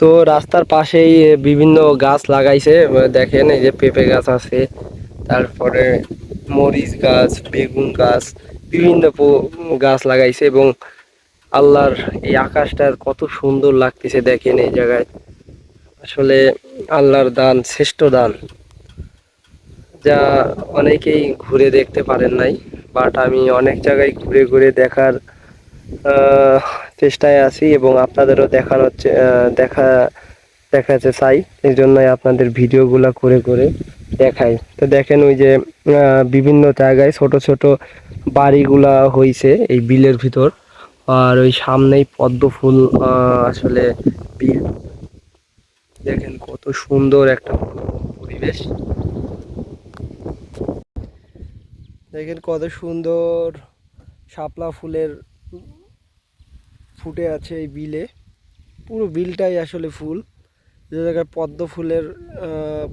তো রাস্তার পাশেই বিভিন্ন গাছ লাগাইছে। দেখেন, এই যে পেঁপে গাছ আছে, তারপরে মরিচ গাছ, বেগুন গাছ, বিভিন্ন গাছ লাগাইছে এবং আল্লাহর এই আকাশটার কত সুন্দর লাগতেছে দেখেন এই জায়গায়। আসলে আল্লাহর দান, শ্রেষ্ঠ দান। যা অনেকেই ঘুরে দেখতে পারেন নাই বাট আমি অনেক জায়গায় ঘুরে ঘুরে দেখার চেষ্টায় আছি এবং আপনাদেরও দেখানোর দেখা দেখাতে চাই। এই জন্যই আপনাদের ভিডিওগুলো করে করে দেখাই। তো দেখেন ওই যে বিভিন্ন জায়গায় ছোট ছোট বাড়িগুলা হইছে এই বিলের ভিতর। আর ওই সামনেই পদ্ম ফুল আসলে বিল। দেখেন কত সুন্দর একটা পরিবেশ। দেখেন কত সুন্দর শাপলা ফুলের ফুটে আছে এই বিলে। পুরো বিলটাই আসলে ফুল। যে জায়গায় পদ্ম ফুলের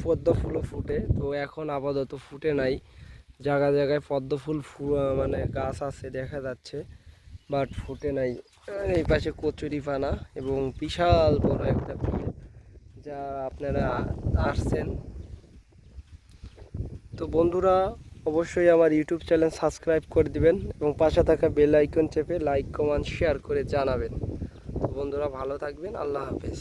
পদ্ম ফুলও ফুটে। তো এখন আপাতত ফুটে নাই। জায়গা জায়গায় পদ্ম ফুল মানে গাছ আছে দেখা যাচ্ছে বাট ফুটে নাই। এই পাশে কচুরি পানা এবং বিশাল বড় একটা বিল, যা আপনারা আসছেন। তো বন্ধুরা অবশ্যই আমার ইউটিউব চ্যানেল সাবস্ক্রাইব করে দিবেন এবং পাশে থাকা বেল আইকন চেপে লাইক, কমেন্ট শেয়ার করে জানাবেন। বন্ধুরা, ভালো থাকবেন। আল্লাহ হাফেজ।